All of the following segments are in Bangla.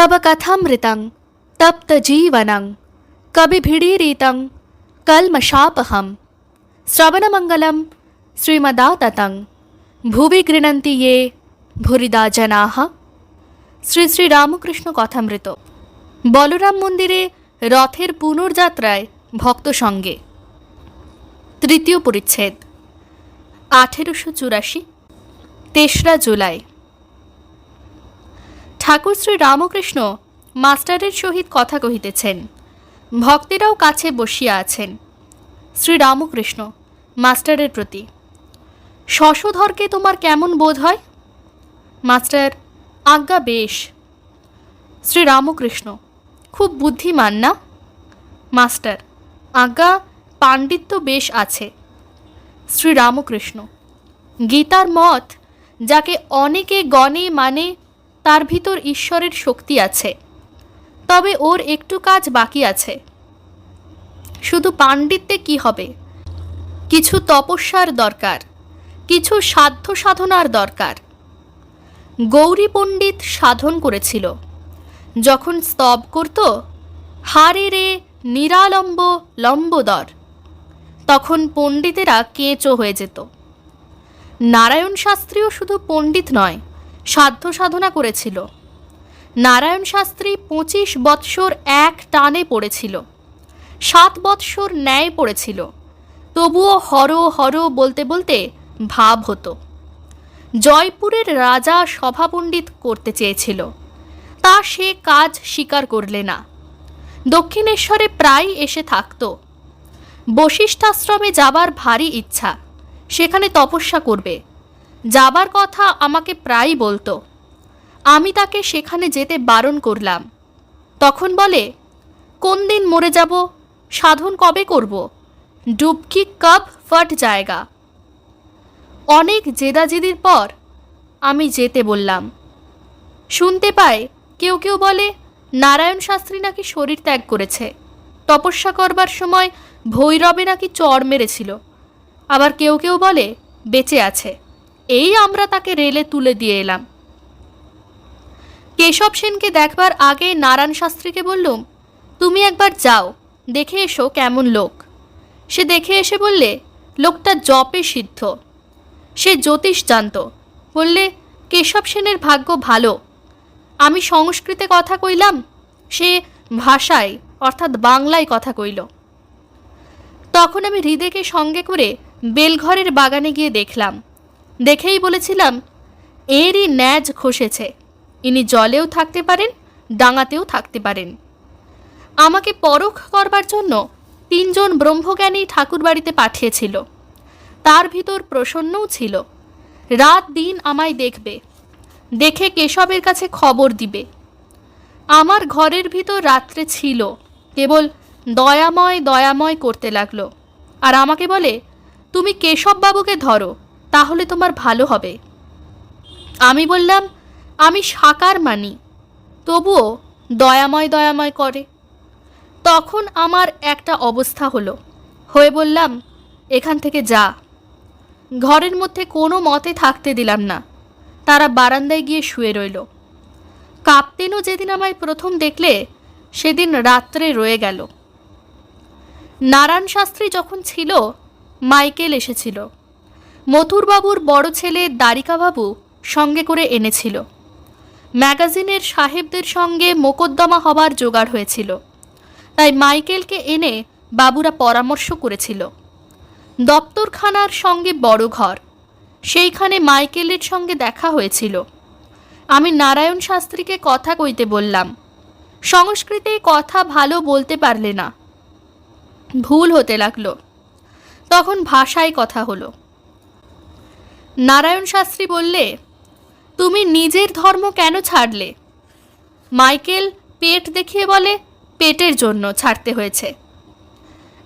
तव कथामृतं तप्तजीवनं कविभिडीरितं कल्मषापहं श्रवणमङ्गलं श्रीमदाततं ভুবি গৃণন্তি ইয়ে ভুরিদা জনাহ শ্রী শ্রী রামকৃষ্ণ কথামৃত বলরাম মন্দিরে রথের পুনর্যাত্রায় ভক্ত সঙ্গে তৃতীয় পরিচ্ছেদ আঠেরোশো চুরাশি তেসরা জুলাই ঠাকুর শ্রী রামকৃষ্ণ মাস্টারের সহিত কথা কহিতেছেন, ভক্তেরাও কাছে বসিয়া আছেন। শ্রী রামকৃষ্ণ, মাস্টারের প্রতি, শশধরকে তোমার কেমন বোধ হয়? মাস্টার, আজ্ঞা বেশ। শ্রী রামকৃষ্ণ, খুব বুদ্ধিমান না? মাস্টার, আজ্ঞা পাণ্ডিত্য বেশ আছে। শ্রী রামকৃষ্ণ, গীতার মত, যাকে অনেকে গণে মানে তার ভিতর ঈশ্বরের শক্তি আছে। তবে ওর একটু কাজ বাকি আছে। শুধু পাণ্ডিত্যে কি হবে? কিছু তপস্যার দরকার। কিছু সাধ্য সাধনার দরকার। গৌরী পণ্ডিত সাধন করেছিল। যখন স্তব করত, হারে রে নিরালম্ব লম্বদর। তখন পণ্ডিতেরা কেঁচো হয়ে যেত। নারায়ণ শাস্ত্রীও শুধু পণ্ডিত নয় সাধ্য সাধনা করেছিল। নারায়ণ শাস্ত্রী পঁচিশ বৎসর এক টানে পড়েছিল। সাত বৎসর ন্যায় পড়েছিল। তবুও হর হর বলতে বলতে ভাব হতো। জয়পুরের রাজা সভাপণ্ডিত করতে চেয়েছিল। তা সে কাজ স্বীকার করলে না। দক্ষিণেশ্বরে প্রায় এসে থাকতো। বশিষ্ঠাশ্রমে যাবার ভারী ইচ্ছা। সেখানে তপস্যা করবে। যাবার কথা আমাকে প্রায়ই বলতো। আমি তাকে সেখানে যেতে বারণ করলাম। তখন বলে, কোন দিন মরে যাব? সাধন কবে করব? ডুবকি কব ফট জায়গা। অনেক জেদাজেদির পর আমি যেতে বললাম। শুনতে পাই কেউ কেউ বলে, নারায়ণ শাস্ত্রী নাকি শরীর ত্যাগ করেছে। তপস্যা করবার সময় ভৈরবে নাকি চড় মেরেছিল। আবার কেউ কেউ বলে, বেঁচে আছে। এই আমরা তাকে রেলে তুলে দিয়ে এলাম। কেশব সেনকে দেখবার আগে নারায়ণ শাস্ত্রীকে বললুম, তুমি একবার যাও, দেখে এসো কেমন লোক। সে দেখে এসে বললে, লোকটা জপে সিদ্ধ। সে জ্যোতিষ জানত। বললে, কেশব সেনের ভাগ্য ভালো। আমি সংস্কৃতে কথা কইলাম, সে ভাষায়, অর্থাৎ বাংলায় কথা কইল। তখন আমি হৃদেকে সঙ্গে করে বেলঘরের বাগানে গিয়ে দেখলাম। দেখেই বলেছিলাম, এরই ন্যাজ খসেছে। ইনি জলেও থাকতে পারেন, ডাঙাতেও থাকতে পারেন। আমাকে পরখ করবার জন্য তিনজন ব্রহ্মজ্ঞানী ঠাকুরবাড়িতে পাঠিয়েছিল। তার ভিতর প্রসন্নও ছিল। রাত দিন আমায় দেখবে। দেখে কেশবের কাছে খবর দিবে। আমার ঘরের ভিতর রাত্রে ছিল। কেবল দয়াময় দয়াময় করতে লাগল। আর আমাকে বলে, তুমি কেশববাবুকে ধরো। তাহলে তোমার ভালো হবে। আমি বললাম, আমি সাকার মানি, তবুও দয়াময় দয়াময় করে। তখন আমার একটা অবস্থা হলো। হয়ে বললাম, এখান থেকে যা। ঘরের মধ্যে কোনো মতে থাকতে দিলাম না। তারা বারান্দায় গিয়ে শুয়ে রইল। কাপ্তেনও যেদিন আমায় প্রথম দেখলে, সেদিন রাত্রে রয়ে গেল। নারায়ণ শাস্ত্রী যখন ছিল, মাইকেল এসেছিল। মথুরবাবুর বড় ছেলে দ্বারিকাবাবু সঙ্গে করে এনেছিল। ম্যাগাজিনের সাহেবদের সঙ্গে মোকদ্দমা হবার জোগাড় হয়েছিল। তাই মাইকেলকে এনে বাবুরা পরামর্শ করেছিল। দপ্তরখানার সঙ্গে বড় ঘর, সেইখানে মাইকেলের সঙ্গে দেখা হয়েছিল। আমি নারায়ণ শাস্ত্রীকে কথা কইতে বললাম। সংস্কৃতে কথা ভালো বলতে পারলে না। ভুল হতে লাগল। তখন ভাষায় কথা হলো। নারায়ণ শাস্ত্রী বললে, তুমি নিজের ধর্ম কেন ছাড়লে? মাইকেল পেট দেখিয়ে বলে, পেটের জন্য ছাড়তে হয়েছে।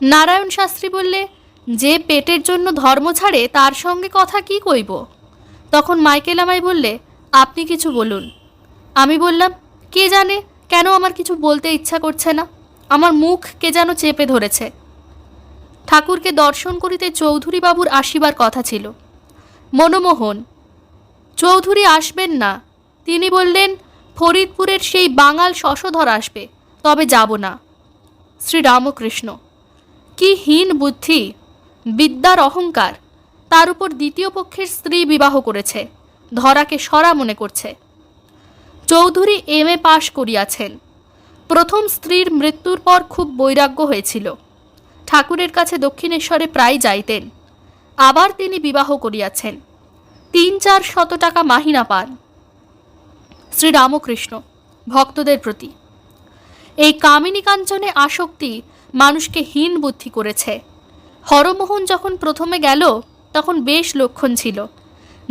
নারায়ণ শাস্ত্রী বললে, যে পেটের জন্য ধর্ম ছাড়ে, তার সঙ্গে কথা কি কইব? তখন মাইকেল আমায় বললে, আপনি কিছু বলুন। আমি বললাম, কে জানে, কেন আমার কিছু বলতে ইচ্ছা করছে না? আমার মুখ কে যেন চেপে ধরেছে। ঠাকুরকে দর্শন করিতে চৌধুরী বাবুর আসিবার কথা ছিল। মনমোহন। চৌধুরী আসবেন না। তিনি বললেন, ফরিদপুরের সেই বাঙাল শশধর আসবে, তবে যাব না। শ্রীরামকৃষ্ণ কি হীন বুদ্ধি, বিদ্যার অহংকার, তার উপর দ্বিতীয় পক্ষের স্ত্রী বিবাহ করেছে, ধরাকে সরা মনে করছে। চৌধুরী এম এ পাশ করিয়াছেন। প্রথম স্ত্রীর মৃত্যুর পর খুব বৈরাগ্য হয়েছিল। ঠাকুরের কাছে দক্ষিণেশ্বরে প্রায় যাইতেন। আবার তিনি বিবাহ করিয়াছেন। তিন চার শত টাকা মাহিনা পান। শ্রীরামকৃষ্ণ, ভক্তদের প্রতি। এই কামিনী কাঞ্চনে আসক্তি মানুষকে হীন বুদ্ধি করেছে। হরমোহন যখন প্রথমে গেল, তখন বেশ লক্ষণ ছিল।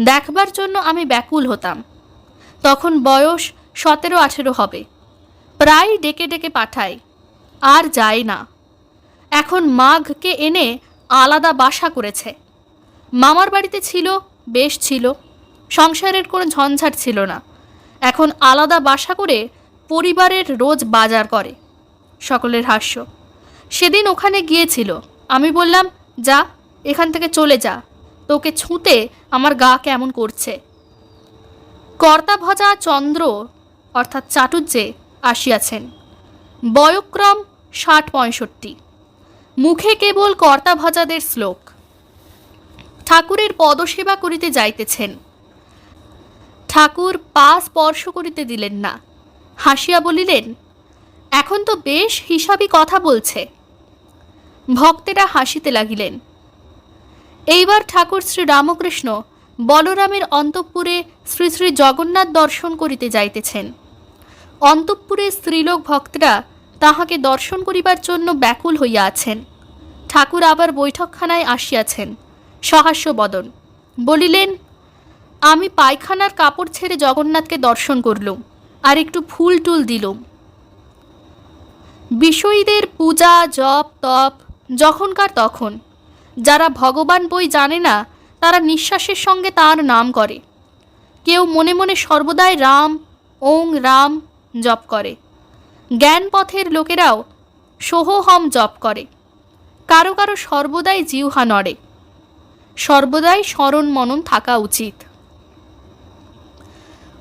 দেখবার জন্য আমি ব্যাকুল হতাম। তখন বয়স সতেরো আঠেরো হবে। প্রায় ডেকে ডেকে পাঠায়, আর যায় না। এখন মাঘকে এনে আলাদা বাসা করেছে। মামার বাড়িতে ছিল, বেশ ছিল। সংসারের কোনো ঝঞ্ঝাট ছিল না। এখন আলাদা বাসা করে পরিবারের রোজ বাজার করে। সকলের হাস্য। সেদিন ওখানে গিয়েছিল। আমি বললাম, যা, এখান থেকে চলে যা। তোকে ছুঁতে আমার গা কেমন করছে। কর্তা ভজা চন্দ্র, অর্থাৎ চাটুজ্জে আসিয়াছেন। বয়ক্রম ষাট পঁয়ষট্টি। মুখে কেবল কর্তা ভজাদের শ্লোক। ঠাকুরের পদসেবা করিতে যাইতেছেন। ঠাকুর পা স্পর্শ করিতে দিলেন না। হাসিয়া বলিলেন, এখন তো বেশ হিসাবি কথা বলছে। ভক্তেরা হাসিতে লাগিলেন। এইবার ঠাকুর শ্রী রামকৃষ্ণ বলরামের অন্তঃপুরে শ্রী শ্রী জগন্নাথ দর্শন করিতে যাইতেছেন। অন্তঃপুরে স্ত্রীলোক ভক্তরা তাহাকে দর্শন করিবার জন্য ব্যাকুল হইয়া আছেন। ঠাকুর আবার বৈঠকখানায় আসিয়াছেন। সহাস্য বদন। বলিলেন, আমি পায়খানার কাপড় ছেড়ে জগন্নাথকে দর্শন করলুম, আর একটু ফুল টুল দিলুম। বিষয়ীদের পূজা, জপ, তপ, যখনকার তখন। যারা ভগবান বই জানে না, তারা নিঃশ্বাসের সঙ্গে তার নাম করে। কেউ মনে মনে সর্বদাই রাম, ওং রাম জপ করে। জ্ঞান পথের লোকেরাও সোহহম জপ করে। কারও কারও সর্বদাই জিহ্বা নড়ে। সর্বদাই স্মরণ মনন থাকা উচিত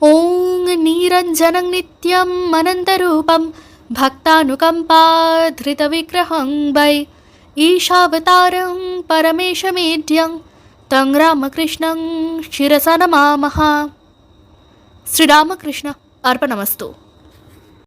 ওং নিরঞ্জনং নিত্যম অনন্তরূপম ভক্তানুকম্পাধৃতবিগ্রহং वै ईशावतारं परमेशमेढ्यं तं रामकृष्णं शिरसा नमामः श्रीरामकृष्ण अर्पणमस्तु